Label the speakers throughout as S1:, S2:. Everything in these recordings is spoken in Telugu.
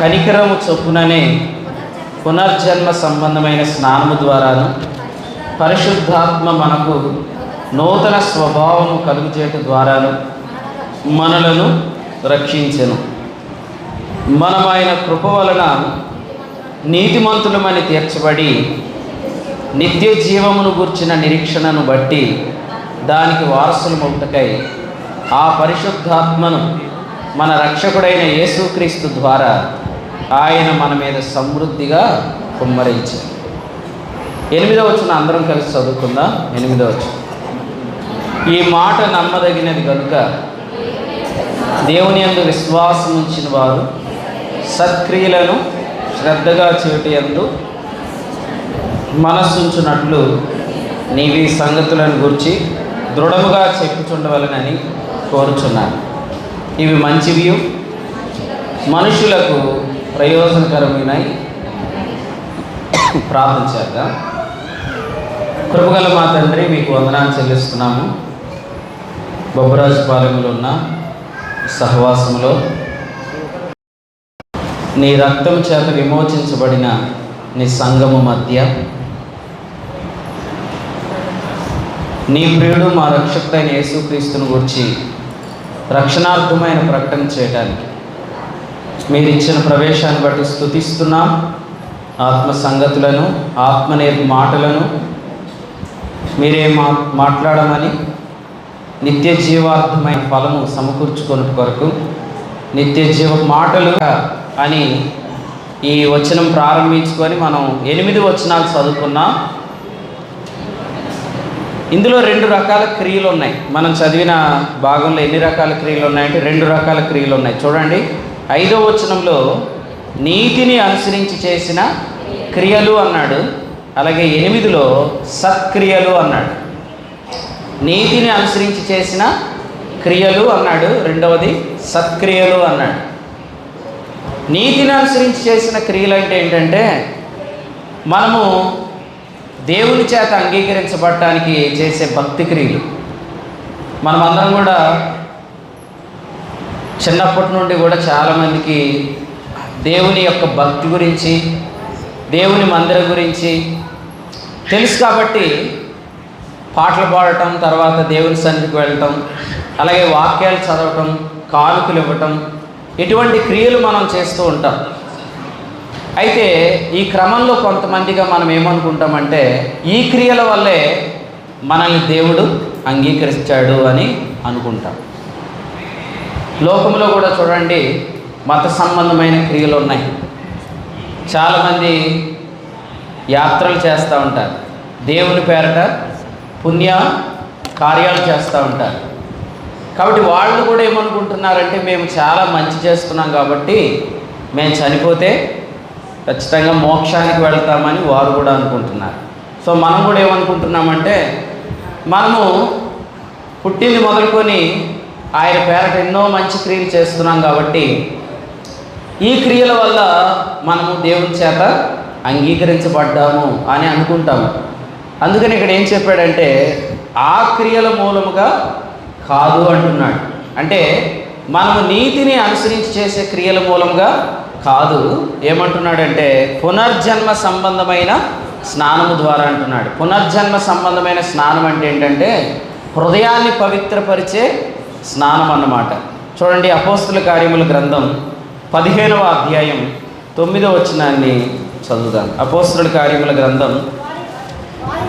S1: కనికరము చొప్పుననే పునర్జన్మ సంబంధమైన స్నానము ద్వారాను పరిశుద్ధాత్మ మనకు నూతన స్వభావము కలుగుచేట ద్వారాను మనలను రక్షించెను. మనం ఆయన కృప వలన నీతిమంతులమని తీర్చబడి నిత్య జీవమును గూర్చిన నిరీక్షణను బట్టి దానికి వారసులమవుటకై ఆ పరిశుద్ధాత్మను మన రక్షకుడైన యేసుక్రీస్తు ద్వారా ఆయన మన మీద సమృద్ధిగా కుమ్మరించారు ఎనిమిదో వచ్చిన అందరం కలిసి చదువుకుందాం. ఎనిమిదో వచ్చిన. ఈ మాట నమ్మదగినది కనుక దేవుని యందు విశ్వాసం ఉంచిన వారు సత్క్రియలను శ్రద్ధగా చేటి యందు మనస్సుంచున్నట్లు నీవి సంగతులను గురించి దృఢముగా చెప్పుచుండవలనని కోరుచున్నాను. ఇవి మంచివి మనుషులకు ప్రయోజనకరమైనవి ప్రార్థన చేద్దాం. కృపగల మా తండ్రి మీకు వందనాన్ని చెల్లిస్తున్నాము. బొబ్బరాజుపాలెంలో ఉన్న సహవాసములో నీ రక్తం చేత విమోచించబడిన నీ సంఘము మధ్య నీ ప్రియుడు మా రక్షకుడైన యేసుక్రీస్తుని గురించి రక్షణార్థమైన ప్రకటన చేయడానికి మీరు ఇచ్చిన ప్రవేశాన్ని బట్టి స్థుతిస్తున్నాం ఆత్మ సంగతులను ఆత్మ నేర్పు మాటలను మీరే మా మాట్లాడమని నిత్య జీవార్థమైన ఫలము సమకూర్చుకున్న కొరకు నిత్య జీవ మాటలు అని ఈ వచనం ప్రారంభించుకొని మనం ఎనిమిది వచనాలు చదువుకున్నాం. ఇందులో రెండు రకాల క్రియలు ఉన్నాయి. మనం చదివిన భాగంలో ఎన్ని రకాల క్రియలు ఉన్నాయంటే రెండు రకాల క్రియలు ఉన్నాయి. చూడండి. ఐదో వచనంలో నీతిని అనుసరించి చేసిన క్రియలు అన్నాడు. అలాగే ఎనిమిదిలో సత్క్రియలు అన్నాడు. నీతిని అనుసరించి చేసిన క్రియలు అన్నాడు. రెండవది సత్క్రియలు అన్నాడు. నీతిని అనుసరించి చేసిన క్రియలు అంటే ఏంటంటే మనము దేవుని చేత అంగీకరించబడటానికి చేసే భక్తి క్రియలు. మనమందరం కూడా చిన్నప్పటి నుండి కూడా చాలామందికి దేవుని యొక్క భక్తి గురించి దేవుని మందిరం గురించి తెలుసు కాబట్టి పాటలు పాడటం తర్వాత దేవుని సన్నిధికి వెళ్ళటం అలాగే వాక్యాలు చదవటం కానుకలు ఇవ్వటం ఇటువంటి క్రియలు మనం చేస్తూ ఉంటాం. అయితే ఈ క్రమంలో కొంతమందిగా మనం ఏమనుకుంటామంటే ఈ క్రియల వల్లే మనల్ని దేవుడు అంగీకరించాడు అని అనుకుంటాం. లోకంలో కూడా చూడండి మత సంబంధమైన క్రియలు ఉన్నాయి. చాలామంది యాత్రలు చేస్తూ ఉంటారు. దేవుని పేరట పుణ్య కార్యాలు చేస్తూ ఉంటారు. కాబట్టి వాళ్ళు కూడా ఏమనుకుంటున్నారంటే మేము చాలా మంచి చేస్తున్నాం కాబట్టి మేము చనిపోతే ఖచ్చితంగా మోక్షానికి వెళ్తామని వారు కూడా అనుకుంటున్నారు. సో మనం కూడా ఏమనుకుంటున్నామంటే మనము పుట్టింది మొదలుకొని ఆయన పేరట ఎన్నో మంచి క్రియలు చేస్తున్నాం కాబట్టి ఈ క్రియల వల్ల మనము దేవుని చేత అంగీకరించబడ్డాము అని అనుకుంటాము. అందుకని ఇక్కడ ఏం చెప్పాడంటే ఆ క్రియల మూలముగా కాదు అంటున్నాడు. అంటే మనము నీతిని అనుసరించి చేసే క్రియల మూలంగా కాదు. ఏమంటున్నాడంటే పునర్జన్మ సంబంధమైన స్నానము ద్వారా అంటున్నాడు. పునర్జన్మ సంబంధమైన స్నానం అంటే ఏంటంటే హృదయాన్ని పవిత్రపరిచే స్నానం అన్నమాట. చూడండి అపోస్తుల కార్యముల గ్రంథం పదిహేనవ అధ్యాయం తొమ్మిదవ వచనాన్ని చదువుదాం. అపోస్తుల కార్యముల గ్రంథం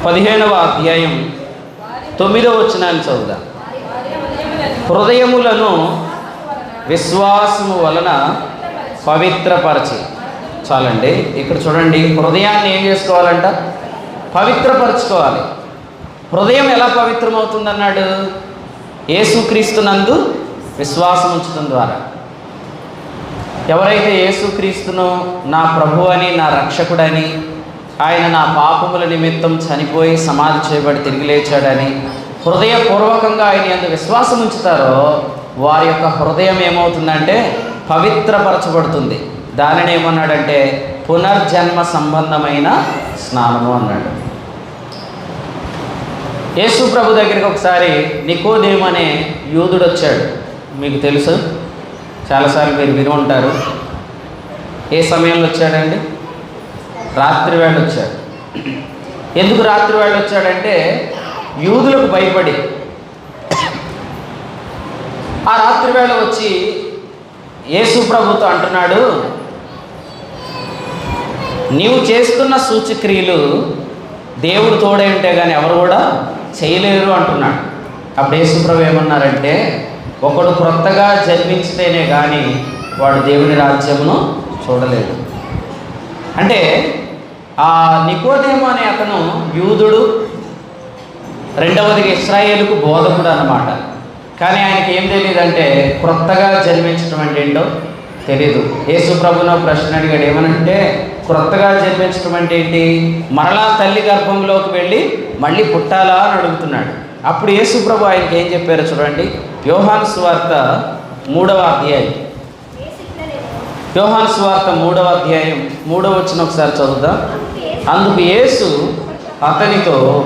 S1: పదిహేనవ అధ్యాయం తొమ్మిదవ వచనాన్ని చదువుదాం. హృదయములను విశ్వాసము వలన పవిత్రపరచి. చాలండి ఇక్కడ చూడండి హృదయాన్ని ఏం చేసుకోవాలంట? పవిత్రపరచుకోవాలి. హృదయం ఎలా పవిత్రమవుతుందన్నాడు? యేసుక్రీస్తునందు విశ్వాసం ఉంచడం ద్వారా. ఎవరైతే యేసుక్రీస్తును నా ప్రభు అని నా రక్షకుడని ఆయన నా పాపముల నిమిత్తం చనిపోయి సమాధి చేయబడి తిరిగి లేచాడని హృదయపూర్వకంగా ఆయన ఎంత విశ్వాసం ఉంచుతారో వారి యొక్క హృదయం ఏమవుతుందంటే పవిత్రపరచబడుతుంది. దానిని ఏమన్నాడంటే పునర్జన్మ సంబంధమైన స్నానము అన్నాడు. యేసు ప్రభు దగ్గరికి ఒకసారి నికోదేమ్ అనే యూదుడు వచ్చాడు. మీకు తెలుసు చాలాసార్లు మీరు విని ఉంటారు. ఏ సమయంలో వచ్చాడండి? రాత్రి వేళ వచ్చాడు. ఎందుకు రాత్రి వేళ వచ్చాడంటే యూదులకు భయపడి. ఆ రాత్రి వేళ వచ్చి యేసు ప్రభుతో అంటున్నాడు నీవు చేస్తున్న సూచక్రియలు దేవుడు తోడే ఉంటే కానీ ఎవరు కూడా చేయలేరు అంటున్నాడు. అప్పుడు యేసుప్రభు ఏమన్నారంటే ఒకడు క్రొత్తగా జన్మించితేనే కానీ వాడు దేవుని రాజ్యమును చూడలేదు. అంటే ఆ నికోదేమో అనే అతను యూదుడు రెండవదిగా ఇస్రాయేల్కు బోధకుడు అనమాట కానీ ఆయనకి ఏం తెలియదంటే క్రొత్తగా జన్మించడం అంటే ఏంటో తెలీదు. యేసు ప్రభున ప్రశ్న అడిగాడు ఏమనంటే క్రొత్తగా జన్మించడం అంటే ఏంటి? మరలా తల్లి గర్భంలోకి వెళ్ళి మళ్ళీ పుట్టాలా అని అడుగుతున్నాడు. అప్పుడు యేసుప్రభు ఆయనకి ఏం చెప్పారో చూడండి. యోహాను సువార్త మూడవ అధ్యాయం. వ్యూహాన్ సువార్త మూడవ అధ్యాయం. మూడవ వచ్చిన ఒకసారి చదువుదాం? అందుకు యేసు అతనితో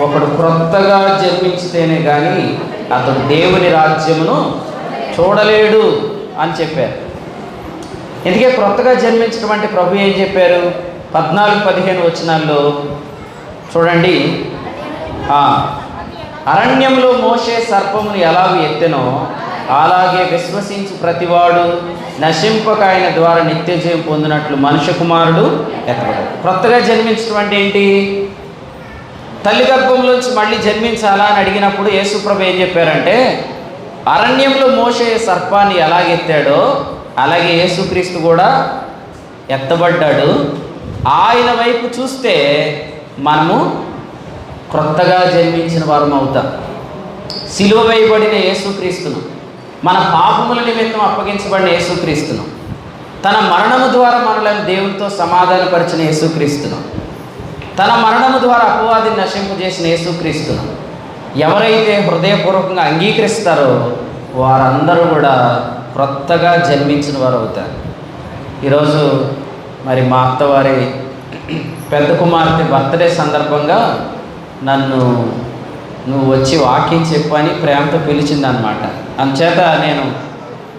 S1: ఒకడు క్రొత్తగా జన్మించితేనే కానీ అతడు దేవుని రాజ్యమును చూడలేడు అని చెప్పారు. ఎందుకే క్రొత్తగా జన్మించినటువంటి అంటే ప్రభు ఏం చెప్పారు? పద్నాలుగు పదిహేను వచనాల్లో చూడండి. అరణ్యంలో మోసే సర్పమును ఎలాగూ ఎత్తెనో అలాగే విశ్వసించి ప్రతివాడు నశింపక ఆయన ద్వారా నిత్య జయం పొందినట్లు మనుష్య కుమారుడు ఎత్తబడాడు క్రొత్తగా జన్మించడం అంటే ఏంటి? తల్లి గర్భంలోంచి మళ్ళీ జన్మించాలా అని అడిగినప్పుడు యేసుప్రభు ఏం చెప్పారంటే అరణ్యంలో మోసే సర్పాన్ని ఎలాగెత్తాడో అలాగే యేసుక్రీస్తు కూడా ఎత్తబడ్డాడు. ఆయన వైపు చూస్తే మనము క్రొత్తగా జన్మించిన వారం అవుతాం. సిలువ వేయబడిన యేసుక్రీస్తును మన పాపముల నిమిత్తం అప్పగించబడిన యేసుక్రీస్తును తన మరణము ద్వారా మనలను దేవునితో సమాధానపరిచిన యేసుక్రీస్తును తన మరణము ద్వారా అపవాదిని నశింపు చేసిన యేసుక్రీస్తును ఎవరైతే హృదయపూర్వకంగా అంగీకరిస్తారో వారందరూ కూడా క్రొత్తగా జన్మించిన వారు అవుతారు. ఈరోజు మరి మా అత్తవారి పెద్ద కుమార్తె బర్త్డే సందర్భంగా నన్ను నువ్వు వచ్చి వాక్యం చెప్పని ప్రేమతో పిలిచిందనమాట అందుచేత నేను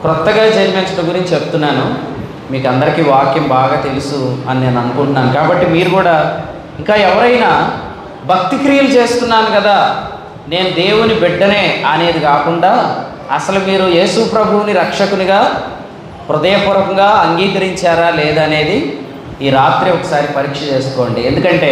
S1: క్రొత్తగా జన్మించడం గురించి చెప్తున్నాను. మీకు అందరికీ వాక్యం బాగా తెలుసు అని నేను అనుకుంటున్నాను. కాబట్టి మీరు కూడా ఇంకా ఎవరైనా భక్తి క్రియలు చేస్తున్నాను కదా నేను దేవుని బిడ్డనే అనేది కాకుండా అసలు మీరు యేసు ప్రభువుని రక్షకునిగా హృదయపూర్వకంగా అంగీకరించారా లేదా అనేది ఈ రాత్రి ఒకసారి పరీక్ష చేసుకోండి. ఎందుకంటే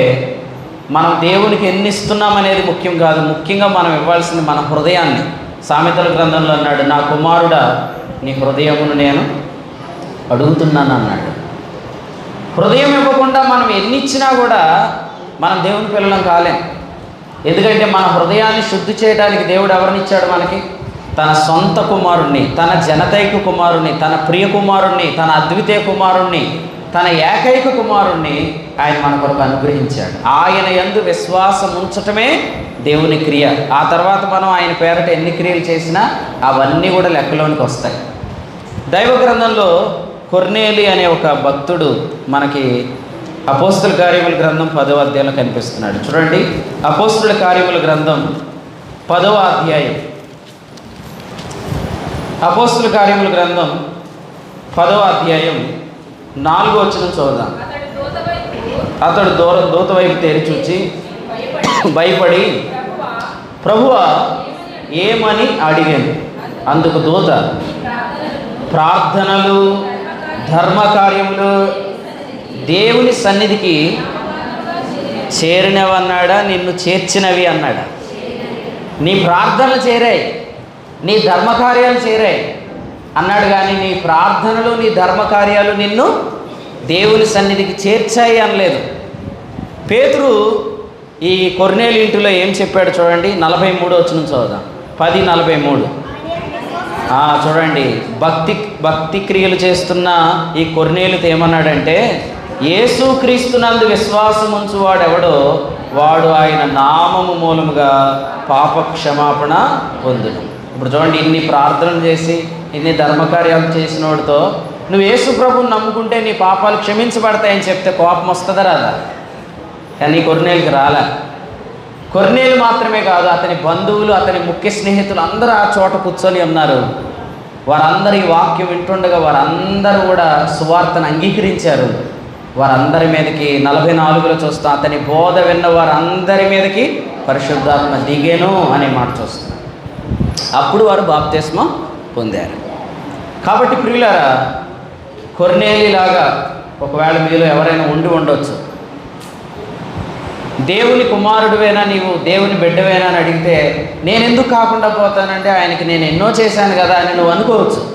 S1: మనం దేవునికి ఎన్ని ఇస్తున్నాం అనేది ముఖ్యం కాదు. ముఖ్యంగా మనం ఇవ్వాల్సింది మన హృదయాన్ని. సామెతల గ్రంథంలో అన్నాడు నా కుమారుడా నీ హృదయమును నేను అడుగుతున్నాను అన్నాడు. హృదయం ఇవ్వకుండా మనం ఎన్ని ఇచ్చినా కూడా మనం దేవుని పిల్లలం కాలేం. ఎందుకంటే మన హృదయాన్ని శుద్ధి చేయడానికి దేవుడు ఎవరినిచ్చాడు మనకి? తన సొంత కుమారుణ్ణి తన జనతైక కుమారుణ్ణి తన ప్రియ కుమారుణ్ణి తన అద్వితీయ కుమారుణ్ణి తన ఏకైక కుమారుణ్ణి ఆయన మన కొరకు అనుగ్రహించాడు. ఆయన యందు విశ్వాసం ఉంచటమే దేవుని క్రియ. ఆ తర్వాత మనం ఆయన పేరట ఎన్ని క్రియలు చేసినా అవన్నీ కూడా లెక్కలోనికి వస్తాయి. దైవ గ్రంథంలో కొర్నేలి అనే ఒక భక్తుడు మనకి అపోస్తుల కార్యముల గ్రంథం పదవ అధ్యాయంలో కనిపిస్తున్నాడు. చూడండి అపోస్తుల కార్యముల గ్రంథం పదవ అధ్యాయం. అపోస్తుల కార్యముల గ్రంథం పదవ అధ్యాయం నాలుగో వచ్చిన చూద్దాం
S2: అతడు
S1: దూర దూత వైపు తేరి చూచి
S2: భయపడి ప్రభువా,
S1: ఏమని అడిగాను? అందుకు దూత ప్రార్థనలు ధర్మకార్యములు దేవుని సన్నిధికి చేరినవన్నాడా? నిన్ను చేర్చినవి అన్నాడా? నీ ప్రార్థనలు చేరాయి. నీ ధర్మకార్యాలు చేరాయి అన్నాడు కానీ నీ ప్రార్థనలు నీ ధర్మకార్యాలు నిన్ను దేవుని సన్నిధికి చేర్చాయి అనలేదు. పేతురు ఈ కొర్నేలు ఇంటిలో ఏం చెప్పాడు చూడండి? నలభై మూడు వచ్చిన చదువుదాం. పది నలభై మూడు. చూడండి. భక్తి భక్తి క్రియలు చేస్తున్న ఈ కొర్నేలుతో ఏమన్నాడంటే యేసు క్రీస్తునందు విశ్వాసం ఉంచువాడెవడో? వాడు ఆయన నామము మూలముగా పాప క్షమాపణ పొందును. ఇప్పుడు చూడండి ఇన్ని ప్రార్థనలు చేసి ఇన్ని ధర్మకార్యాలు చేసిన వాడితో నువ్వు యేసు ప్రభుని నమ్ముకుంటే నీ పాపాలు క్షమించబడతాయని చెప్తే కోపం వస్తుందా రాదా? కానీ కొర్నేలుకి రాలే. కొర్నేలు మాత్రమే కాదు అతని బంధువులు అతని ముఖ్య స్నేహితులు అందరూ ఆ చోట కూర్చొని ఉన్నారు. వారందరి వాక్యం వింటుండగా వారందరూ కూడా సువార్తను అంగీకరించారు. వారందరి మీదకి నలభై నాలుగులో చూస్తాం అతని బోధ విన్న వారందరి మీదకి పరిశుద్ధాత్మ దిగేను అనే మాట చూస్తున్నాం అప్పుడు వారు బాప్తిస్మం పొందారు. కాబట్టి ప్రియులారా కొర్నేలిలాగా ఒకవేళ మీలో ఎవరైనా ఉండి ఉండొచ్చు. దేవుని కుమారుడివేనా నీవు దేవుని బిడ్డవేనా అని అడిగితే నేను ఎందుకు కాకుండా పోతానంటే ఆయనకి నేను ఎన్నో చేశాను కదా అని నువ్వు అనుకోవచ్చు.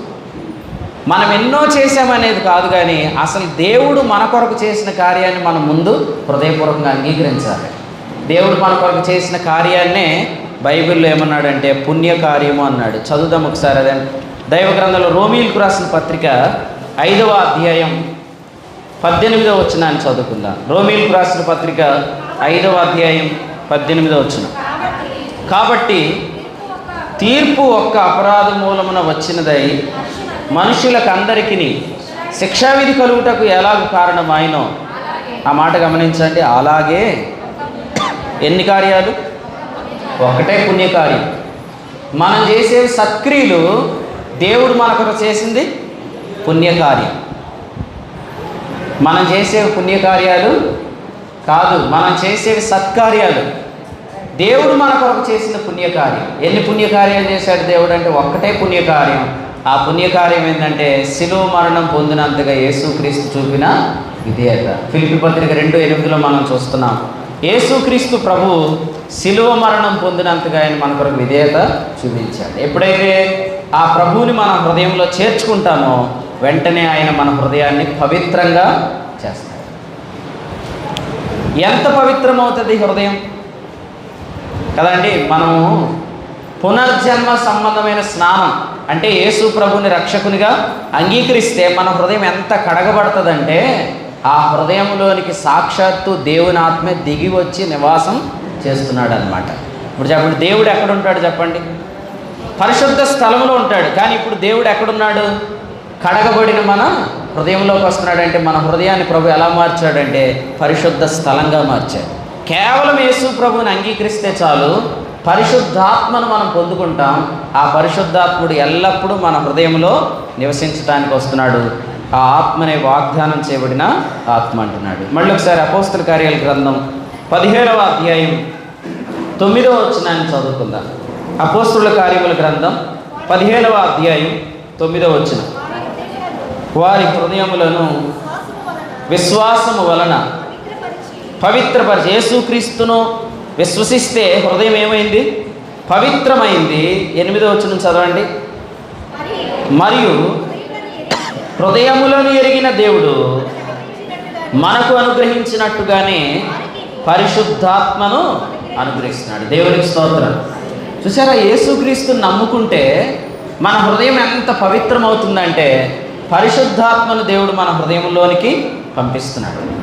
S1: మనం ఎన్నో చేశామనేది కాదు కానీ అసలు దేవుడు మన కొరకు చేసిన కార్యాన్ని మనం ముందు హృదయపూర్వకంగా అంగీకరించాలి. దేవుడు మన కొరకు చేసిన కార్యాన్నే బైబిల్లో ఏమన్నాడంటే పుణ్యకార్యము అన్నాడు. చదువుదాం ఒకసారి అదే. దైవ గ్రంథంలో రోమిల్కు రాసిన పత్రిక ఐదవ అధ్యాయం పద్దెనిమిదవ వచ్చినాన్ని చదువుకుందాం. రోమిల్కు రాసిన పత్రిక ఐదవ అధ్యాయం పద్దెనిమిదవ వచ్చిన
S2: కాబట్టి
S1: కాబట్టి తీర్పు ఒక్క అపరాధ మూలమున వచ్చినదై మనుషులకు అందరికీ శిక్షావిధి కలుగుటకు ఎలాగ కారణమైనో ఆ మాట గమనించండి. అలాగే. ఎన్ని కార్యాలు? ఒకటే పుణ్యకార్యం. మనం చేసే సత్క్రియలు దేవుడు మనకు చేసింది పుణ్యకార్యం. మనం చేసే పుణ్యకార్యాలు కాదు మనం చేసేవి సత్కార్యాలు. దేవుడు మన కొరకు చేసిన పుణ్యకార్యం. ఎన్ని పుణ్యకార్యాలు చేశాడు దేవుడు అంటే ఒక్కటే పుణ్యకార్యం. ఆ పుణ్యకార్యం ఏంటంటే శిలువ మరణం పొందినంతగా యేసుక్రీస్తు చూపిన విధేయత. ఫిలిపి పత్రిక రెండు ఎనిమిదిలో మనం చూస్తున్నాం. యేసుక్రీస్తు ప్రభు శిలువ మరణం పొందినంతగా ఆయన మన కొరకు విధేయత చూపించాడు. ఎప్పుడైతే ఆ ప్రభువుని మన హృదయంలో చేర్చుకుంటామో వెంటనే ఆయన మన హృదయాన్ని పవిత్రంగా చేస్తాడు. ఎంత పవిత్రమవుతుంది హృదయం? కదండి మనము పునర్జన్మ సంబంధమైన స్నానం అంటే యేసు ప్రభుని రక్షకునిగా అంగీకరిస్తే మన హృదయం ఎంత కడగబడుతుందంటే ఆ హృదయంలోనికి సాక్షాత్తు దేవుని ఆత్మే దిగి వచ్చి నివాసం చేస్తున్నాడు అనమాట ఇప్పుడు చెప్పండి దేవుడు ఎక్కడ ఉంటాడు చెప్పండి? పరిశుద్ధ స్థలంలో ఉంటాడు. కానీ ఇప్పుడు దేవుడు ఎక్కడున్నాడు? కడగబడిన మన హృదయంలోకి వస్తున్నాడంటే మన హృదయాన్ని ప్రభు ఎలా మార్చాడంటే పరిశుద్ధ స్థలంగా మార్చాడు. కేవలం యేసు ప్రభుని అంగీకరిస్తే చాలు పరిశుద్ధాత్మను మనం పొందుకుంటాం ఆ పరిశుద్ధాత్ముడు ఎల్లప్పుడూ మన హృదయంలో నివసించడానికి వస్తున్నాడు. ఆ ఆత్మనే వాగ్దానం చేయబడిన ఆత్మ అంటున్నాడు. మళ్ళీ ఒకసారి అపోస్తల కార్యాల గ్రంథం పదిహేడవ అధ్యాయం తొమ్మిదవ వచనాన్ని చదువుకుందాం. అపోస్తుల కార్యముల గ్రంథం పదిహేడవ అధ్యాయం తొమ్మిదవ వచనం. వారి హృదయములను విశ్వాసము వలన పవిత్రపరిచి యేసుక్రీస్తును విశ్వసిస్తే హృదయం ఏమైంది? పవిత్రమైంది. ఎనిమిదో వచనం చదవండి. మరియు హృదయములను ఎరిగిన దేవుడు మనకు అనుగ్రహించినట్టుగానే పరిశుద్ధాత్మను అనుగ్రహిస్తున్నాడు. దేవునికి స్తోత్రం. చూసారా యేసుక్రీస్తు నమ్ముకుంటే మన హృదయం ఎంత పవిత్రమవుతుందంటే పరిశుద్ధాత్మను దేవుడు మన హృదయంలోనికి పంపిస్తున్నాడు.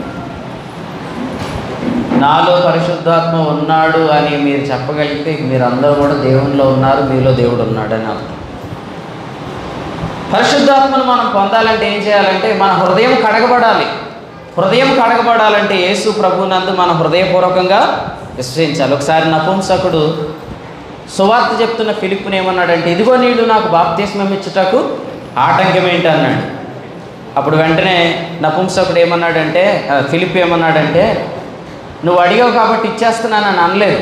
S1: నాలో పరిశుద్ధాత్మ ఉన్నాడు అని మీరు చెప్పగలిగితే మీరందరూ కూడా దేవునిలో ఉన్నారు మీలో దేవుడు ఉన్నాడు అని అర్థం. పరిశుద్ధాత్మను మనం పొందాలంటే ఏం చేయాలంటే మన హృదయం కడగబడాలి. హృదయం కడగబడాలంటే యేసు ప్రభునందు మన హృదయపూర్వకంగా విశ్వసించాలి. ఒకసారి నపుంసకుడు సువార్త చెప్తున్న ఫిలిప్పుని ఏమన్నాడంటే ఇదిగో నీళ్ళు నాకు బాప్తిస్మం ఇచ్చుటకు ఆటంకం ఏంటి అన్నాడు. అప్పుడు వెంటనే నపుంసకుడు ఏమన్నాడంటే ఫిలిప్ ఏమన్నాడంటే నువ్వు అడిగావు కాబట్టి ఇచ్చేస్తున్నానని అనలేదు.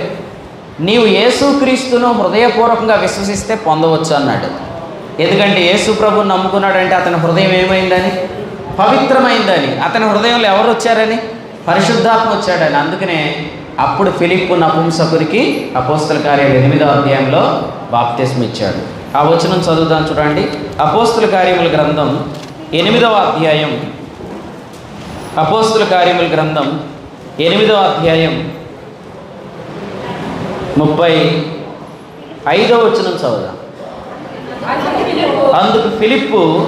S1: నీవు యేసుక్రీస్తును హృదయపూర్వకంగా విశ్వసిస్తే పొందవచ్చు అన్నాడు. ఎందుకంటే యేసు ప్రభు నమ్ముకున్నాడంటే అతని హృదయం ఏమైందని? పవిత్రమైందని. అతని హృదయంలో ఎవరు వచ్చారని? పరిశుద్ధాత్మ వచ్చాడని. అందుకనే అప్పుడు ఫిలిప్పు నపుంసకుడికి అపోస్తల కార్యాలు ఎనిమిదో అధ్యాయంలో బాప్తిస్మ ఇచ్చాడు ఆ వచనం చదువుదాం చూడండి. అపోస్తుల కార్యముల గ్రంథం ఎనిమిదవ అధ్యాయం. అపోస్తుల కార్యముల గ్రంథం ఎనిమిదవ అధ్యాయం ముప్పై ఐదవ వచనం చదువుదాం. అందుకు ఫిలిప్పు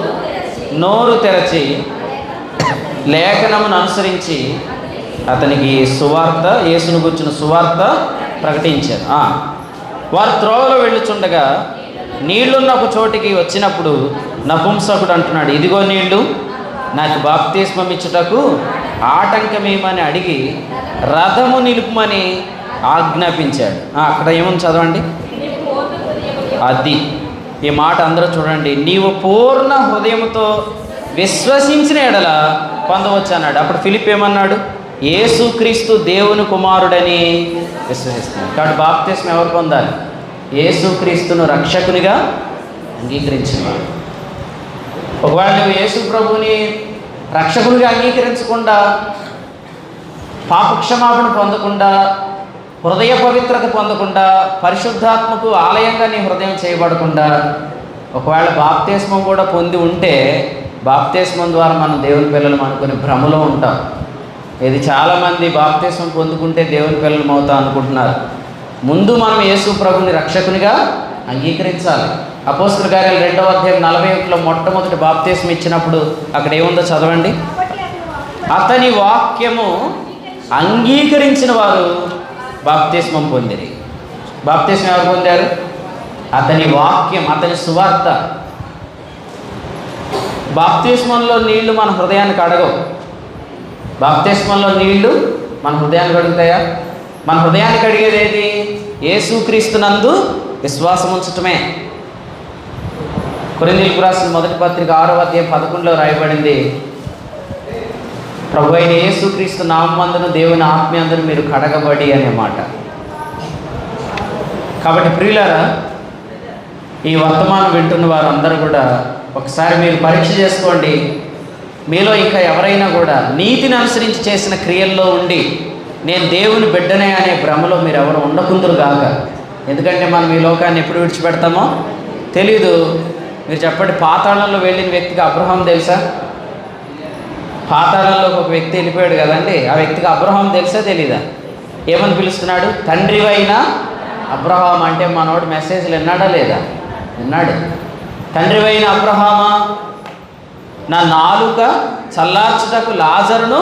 S1: నోరు తెరచి లేఖనమును అనుసరించి అతనికి సువార్త యేసును గుర్చిన సువార్త ప్రకటించారు. వారు త్రోవలో వెళ్ళుచుండగా నీళ్ళున్న ఒక చోటికి వచ్చినప్పుడు నపుంసకుడు అంటున్నాడు ఇదిగో నీళ్ళు నాకు బాప్తిస్మం ఇచ్చుటకు ఆటంకమేమని అడిగి రథము నిలుపుమని ఆజ్ఞాపించాడు. అక్కడ ఏముంది చదవండి? అది. ఈ మాట అందరూ చూడండి. నీవు పూర్ణ హృదయముతో విశ్వసించిన ఎడల పొందవచ్చు అన్నాడు అప్పుడు ఫిలిప్ ఏమన్నాడు? యేసుక్రీస్తు దేవుని కుమారుడని విశ్వసిస్తున్నాడు కాబట్టి బాప్తిస్మ ఎవరు పొందాలి? యేసుక్రీస్తును రక్షకునిగా అంగీకరించినవాడు ఒకవేళ నువ్వు యేసు ప్రభుని రక్షకునిగా అంగీకరించకుండా పాపక్షమాపణ పొందకుండా హృదయ పవిత్రత పొందకుండా పరిశుద్ధాత్మకు ఆలయంగా నీ హృదయం చేయబడకుండా ఒకవేళ బాప్తేస్మం కూడా పొంది ఉంటే బాప్తేస్మం ద్వారా మనం దేవుని పిల్లలు అనుకుని భ్రమలో ఉంటాం. ఇది చాలామంది బాప్తేస్మం పొందుకుంటే దేవుని పిల్లలు అవుతాం అనుకుంటున్నారు. ముందు మనం యేసు ప్రభుని రక్షకునిగా అంగీకరించాలి. అపోస్తుల కార్యాలు రెండవ అధ్యాయం నలభై ఒకటిలో మొట్టమొదటి బాప్తీసం ఇచ్చినప్పుడు అక్కడ ఏముందో చదవండి. అతని వాక్యము అంగీకరించిన వారు బాప్తిస్మం పొందిరి. బాప్తిస్మం ఎవరు పొందారు? అతని వాక్యం అతని సువార్త. బాప్తిస్మంలో నీళ్ళు మన హృదయానికి అడగవు. బాప్తిస్మంలో నీళ్ళు మన హృదయానికి అడుగుతాయా? మన హృదయానికి అడిగేది ఏది? ఏసుక్రీస్తునందు విశ్వాసం ఉంచటమే. కొరిందీలకు రాసిన మొదటి పత్రిక ఆరో అధ్యాయం పదకొండులో రాయబడింది. ప్రభు అయిన యేసుక్రీస్తు నామందును దేవుని ఆత్మీయందును మీరు కడగబడి అనే మాట. కాబట్టి ప్రియులారా ఈ వర్తమానం వింటున్న వారందరూ కూడా ఒకసారి మీరు పరీక్ష చేసుకోండి. మీలో ఇంకా ఎవరైనా కూడా నీతిని అనుసరించి చేసిన క్రియల్లో ఉండి నేను దేవుని బిడ్డనే అనే భ్రమలో మీరు ఎవరు ఉండకుందరు కాక ఎందుకంటే మనం ఈ లోకాన్ని ఎప్పుడు విడిచిపెడతామో తెలీదు. మీరు చెప్పండి పాతాళంలో వెళ్ళిన వ్యక్తికి అబ్రహం తెలుసా? పాతాళంలో ఒక వ్యక్తి వెళ్ళిపోయాడు కదండి. ఆ వ్యక్తికి అబ్రహం తెలుసా తెలీదా? ఏమని పిలుస్తున్నాడు? తండ్రివైనా అబ్రహాం అంటే మనోడు మెసేజ్లు విన్నాడా లేదా? విన్నాడు. తండ్రివైన అబ్రహామా నా నాలుక చల్లార్చుటకు లాజరును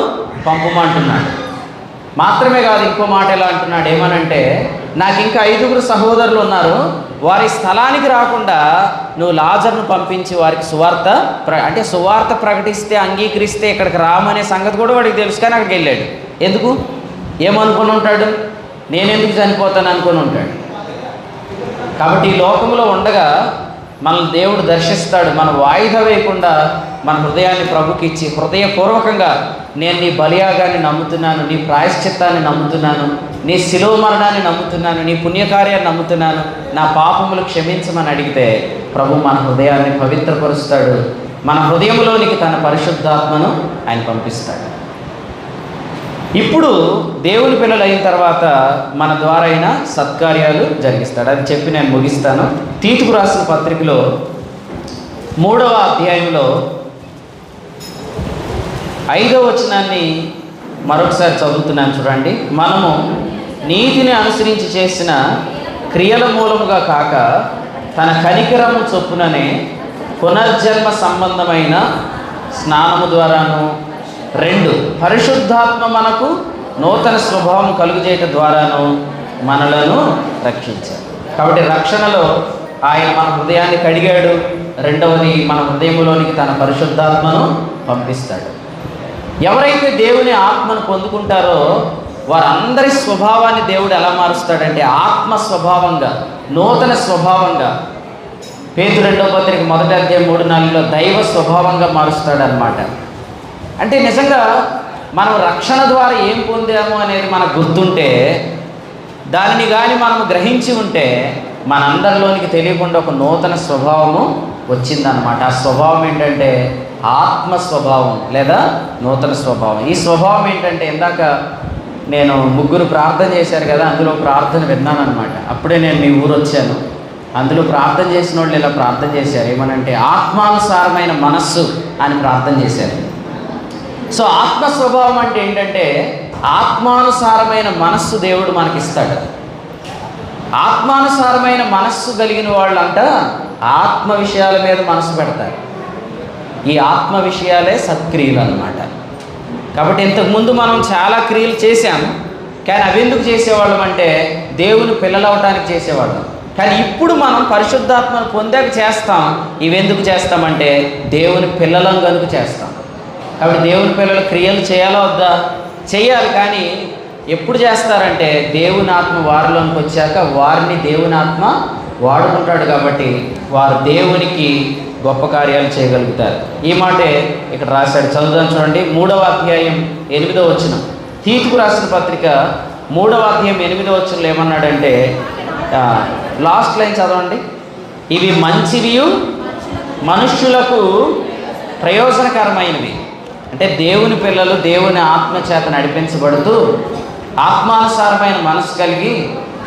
S1: పంపమంటున్నాడు. మాత్రమే కాదు ఇంకో మాట ఎలా అంటున్నాడు? ఏమనంటే నాకు ఇంకా ఐదుగురు సహోదరులు ఉన్నారు. వారి స్థలానికి రాకుండా నువ్వు లాజర్ను పంపించి వారికి సువార్త ప్ర అంటే సువార్త ప్రకటిస్తే అంగీకరిస్తే ఇక్కడికి రామనే సంగతి కూడా వాడికి తెలుసు కానీ అక్కడికి వెళ్ళాడు. ఎందుకు? ఏమనుకుని ఉంటాడు? నేనెందుకు చనిపోతాను అనుకుని ఉంటాడు. కాబట్టి ఈ లోకంలో ఉండగా మనల్ని దేవుడు దర్శిస్తాడు. మన వాయిదా వేయకుండా మన హృదయాన్ని ప్రభుకి ఇచ్చి హృదయపూర్వకంగా నేను నీ బలియాగాన్ని నమ్ముతున్నాను నీ ప్రాయశ్చిత్తాన్ని నమ్ముతున్నాను నీ శిలువ మరణాన్ని నమ్ముతున్నాను నీ పుణ్యకార్యాన్ని నమ్ముతున్నాను. నా పాపములు క్షమించమని అడిగితే ప్రభు మన హృదయాన్ని పవిత్రపరుస్తాడు. మన హృదయంలోనికి తన పరిశుద్ధాత్మను ఆయన పంపిస్తాడు. ఇప్పుడు దేవుని పిల్లలు అయిన తర్వాత మన ద్వారా అయినా సత్కార్యాలు జరిగిస్తాడు. అని చెప్పి నేను ముగిస్తాను. తీతుకు రాసిన పత్రికలో మూడవ అధ్యాయంలో ఐదవ వచనాన్ని మరొకసారి చదువుతున్నాను చూడండి. మనము నీతిని అనుసరించి చేసిన క్రియల మూలముగా కాక తన కనికరము చొప్పుననే పునర్జన్మ సంబంధమైన స్నానము ద్వారాను రెండు పరిశుద్ధాత్మ మనకు నూతన స్వభావం కలుగజేయటం ద్వారాను మనలను రక్షించాడు. కాబట్టి రక్షణలో ఆయన మన హృదయాన్ని కడిగాడు. రెండవది మన హృదయంలోనికి తన పరిశుద్ధాత్మను పంపిస్తాడు. ఎవరైతే దేవుని ఆత్మను పొందుకుంటారో వారందరి స్వభావాన్ని దేవుడు ఎలా మారుస్తాడంటే ఆత్మ స్వభావంగా నూతన స్వభావంగా. పేరు రెండవ పత్రిక మొదటి అధ్యాయం మూడు నాలుగులో దైవ స్వభావంగా మారుస్తాడనమాట అంటే నిజంగా మనం రక్షణ ద్వారా ఏం పొందాము అనేది మనకు గుర్తుంటే దానిని కానీ మనం గ్రహించి ఉంటే మనందరిలోనికి తెలియకుండా ఒక నూతన స్వభావము వచ్చిందనమాట ఆ స్వభావం ఏంటంటే ఆత్మ స్వభావం లేదా నూతన స్వభావం. ఈ స్వభావం ఏంటంటే ఇందాక నేను ముగ్గురు ప్రార్థన చేశారు కదా అందులో ప్రార్థన విన్నాను అనమాట అప్పుడే నేను మీ ఊరు వచ్చాను. అందులో ప్రార్థన చేసిన వాళ్ళు ఇలా ప్రార్థన చేశారు. ఏమనంటే ఆత్మానుసారమైన మనస్సు అని ప్రార్థన చేశారు. సో ఆత్మ స్వభావం అంటే ఏంటంటే ఆత్మానుసారమైన మనస్సు దేవుడు మనకిస్తాడు. ఆత్మానుసారమైన మనస్సు కలిగిన వాళ్ళంట ఆత్మ విషయాల మీద మనసు పెడతారు. ఈ ఆత్మ విషయాలే సత్క్రియలు అన్నమాట. కాబట్టి ఇంతకుముందు మనం చాలా క్రియలు చేశాము కానీ అవి ఎందుకు చేసేవాళ్ళం అంటే దేవుని పిల్లలవటానికి చేసేవాళ్ళం. కానీ ఇప్పుడు మనం పరిశుద్ధాత్మను పొందాక చేస్తాం. ఇవెందుకు చేస్తామంటే దేవుని పిల్లలం కనుక చేస్తాం. కాబట్టి దేవుని పిల్లలు క్రియలు చేయాలా వద్దా? చేయాలి కానీ ఎప్పుడు చేస్తారంటే దేవుని ఆత్మ వారిలోనికి వచ్చాక వారిని దేవుని ఆత్మ వాడుకుంటాడు కాబట్టి వారు దేవునికి గొప్ప కార్యాలు చేయగలుగుతారు. ఈ మాటే ఇక్కడ రాశాడు. చదువుదాం చూడండి. మూడవ అధ్యాయం ఎనిమిదో వచనం. తీర్పు రాసిన పత్రిక మూడవ అధ్యాయం ఎనిమిదో వచ్చినలో ఏమన్నాడంటే లాస్ట్ లైన్ చదవండి. ఇవి మంచివి మనుష్యులకు ప్రయోజనకరమైనవి. అంటే దేవుని పిల్లలు దేవుని ఆత్మ చేత నడిపించబడుతూ ఆత్మానుసారమైన మనసు కలిగి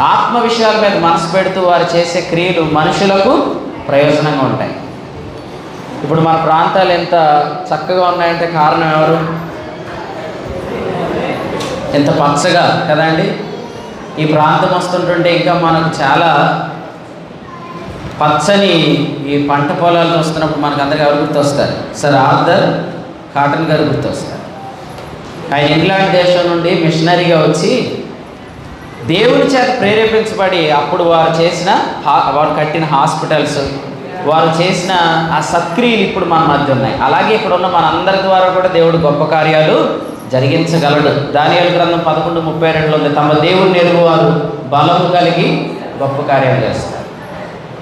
S1: ఆత్మ విషయాల మీద మనసు పెడుతూ వారు చేసే క్రియలు మనుషులకు ప్రయోజనంగా ఉంటాయి. ఇప్పుడు మన ప్రాంతాలు ఎంత చక్కగా ఉన్నాయంటే కారణం ఎవరు? ఎంత పచ్చగా కదండి ఈ ప్రాంతం వస్తుంటుంటే ఇంకా మనకు చాలా పచ్చని ఈ పంట పొలాలు చూస్తున్నప్పుడు మనకు అందరికీ ఎవరు గుర్తొస్తారు? సార్ ఆర్థర్ కాటన్ గారు గుర్తొస్తారు. ఆయన ఇంగ్లాండ్ దేశం నుండి మిషనరీగా వచ్చి దేవుని చేత ప్రేరేపించబడి అప్పుడు వారు చేసిన హా- వారు కట్టిన హాస్పిటల్స్ వారు చేసిన ఆ సత్క్రియలు ఇప్పుడు మన మధ్య ఉన్నాయి. అలాగే ఇక్కడ ఉన్న మనందరి ద్వారా కూడా దేవుడు గొప్ప కార్యాలు జరిగించగలడు. దానియాల గ్రంథం పదకొండు ముప్పై రెండులో ఉంది. తమ దేవుని ఎరుగువారు బలము కలిగి గొప్ప కార్యాలు చేస్తారు.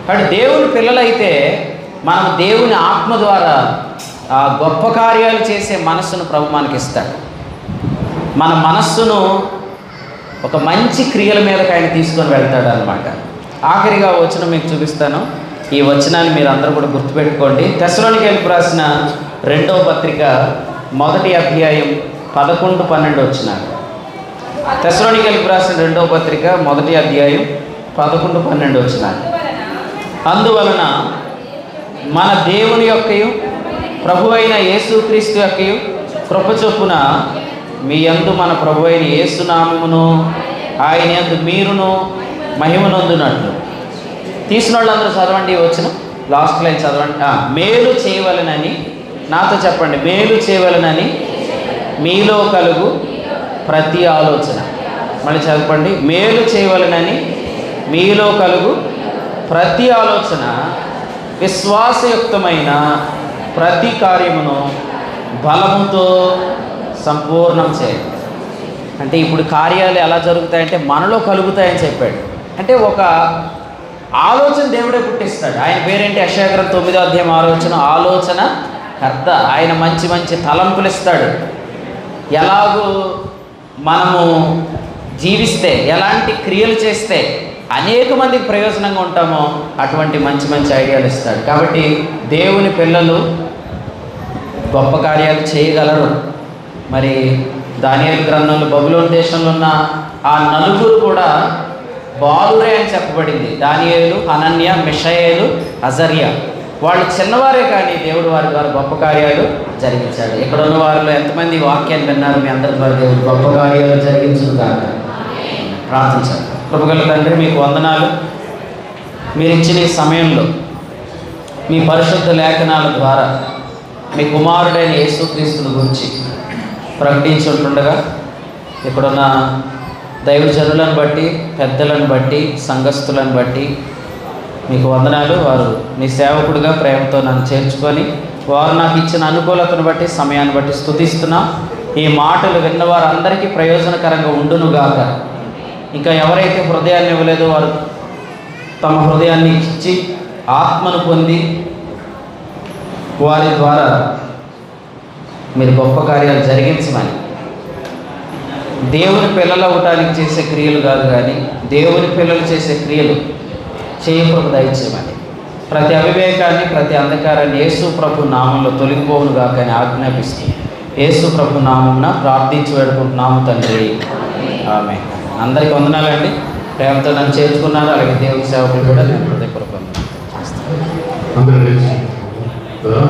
S1: కాబట్టి దేవుని పిల్లలైతే మనం దేవుని ఆత్మ ద్వారా ఆ గొప్ప కార్యాలు చేసే మనస్సును ప్రభు మనకి ఇస్తాడు మన మనస్సును ఒక మంచి క్రియల మీదకి ఆయన తీసుకొని వెళ్తాడు అనమాట ఆఖరిగా వచనం మీకు చూపిస్తాను. ఈ వచనాన్ని మీరు అందరూ కూడా గుర్తుపెట్టుకోండి. దశలోనికి వెళ్ళి రాసిన రెండవ పత్రిక మొదటి అధ్యాయం పదకొండు పన్నెండు వచ్చిన దశలోనికి వెళ్ళి రాసిన రెండవ పత్రిక మొదటి అధ్యాయం పదకొండు పన్నెండు వచ్చిన అందువలన మన దేవుని యొక్కయు ప్రభు అయిన యేసుక్రీస్తు యొక్క కృప చొప్పున మీ అందు మన ప్రభు అయిన యేసునామమును ఆయన అందు మీరును మహిమనొందునట్లు. తీసిన వాళ్ళందరూ చదవండి వచ్చిన లాస్ట్ లైన్ చదవండి. మేలు చేయవలనని నాతో చెప్పండి. మేలు చేయవలనని మీలో కలుగు ప్రతి ఆలోచన. మళ్ళీ చదవండి. మేలు చేయవలనని మీలో కలుగు ప్రతి ఆలోచన విశ్వాసయుక్తమైన ప్రతి కార్యమును బలముతో సంపూర్ణం చేయాలి అంటే ఇప్పుడు కార్యాలు ఎలా జరుగుతాయంటే మనలో కలుగుతాయని చెప్పాడు. అంటే ఒక ఆలోచన దేవుడే పుట్టిస్తాడు. ఆయన పేరేంటి? అశాగ్రం తొమ్మిదో అధ్యాయం ఆలోచన ఆలోచన కర్త. ఆయన మంచి మంచి తలంపులు ఇస్తాడు. ఎలాగూ మనము జీవిస్తే ఎలాంటి క్రియలు చేస్తే అనేక మందికి ప్రయోజనంగా ఉంటామో అటువంటి మంచి మంచి ఐడియాలు ఇస్తాడు. కాబట్టి దేవుని పిల్లలు గొప్ప కార్యాలు చేయగలరు. మరి దానియేలు గ్రంథంలో బబులోని దేశంలో ఉన్న ఆ నలుగురు కూడా బాలురే అని చెప్పబడింది. దానియేలు అనన్య మిషయేలు అజర్య. వాళ్ళు చిన్నవారే కానీ దేవుడు వారి ద్వారా గొప్ప కార్యాలు జరిగించాడు. ఇక్కడ ఉన్న వారిలో ఎంతమంది వాక్యాన్ని విన్నారు మీ అందరి ద్వారా దేవుడు? గొప్ప కార్యాలు జరిగించును కాక ప్రార్థించాలి కృపగల తండ్రి మీకు వందనాలు. మీరు ఇచ్చిన సమయంలో మీ పరిశుద్ధ లేఖనాల ద్వారా మీ కుమారుడైన యేసుక్రీస్తుని గురించి ప్రకటించుంటుండగా ఇక్కడున్న దైవజనులను బట్టి పెద్దలను బట్టి సంఘస్థులను బట్టి మీకు వందనాలు. వారు మీ సేవకుడిగా ప్రేమతో నన్ను చేర్చుకొని వారు నాకు ఇచ్చిన అనుకూలతను బట్టి సమయాన్ని బట్టి స్థుతిస్తున్నా. ఈ మాటలు విన్న వారందరికీ ప్రయోజనకరంగా ఉండునుగాక. ఇంకా ఎవరైతే హృదయాన్ని ఇవ్వలేదో వారు తమ హృదయాన్ని ఇచ్చి ఆత్మను పొంది వారి ద్వారా మీరు గొప్ప కార్యాలు జరిగించమని. దేవుని పిల్లలు అవటానికి చేసే క్రియలు కాదు కానీ దేవుని పిల్లలు చేసే క్రియలు చేయకూడదు దయచేయమని. ప్రతి అవివేకాన్ని ప్రతి అంధకారాన్ని యేసు ప్రభు నామంలో తొలగిపోవునుగా కాకని ఆజ్ఞాపిస్తూ యేసు ప్రభు నామంన ప్రార్థించి వేడుకుంటున్నాము తండ్రి. ఆమె అందరికీ వందనాలండి ప్రేమతో నన్ను చేర్చుకున్నారు అలాగే దేవుని సేవకులు కూడా నేను హృదయపూర్వకంగా да?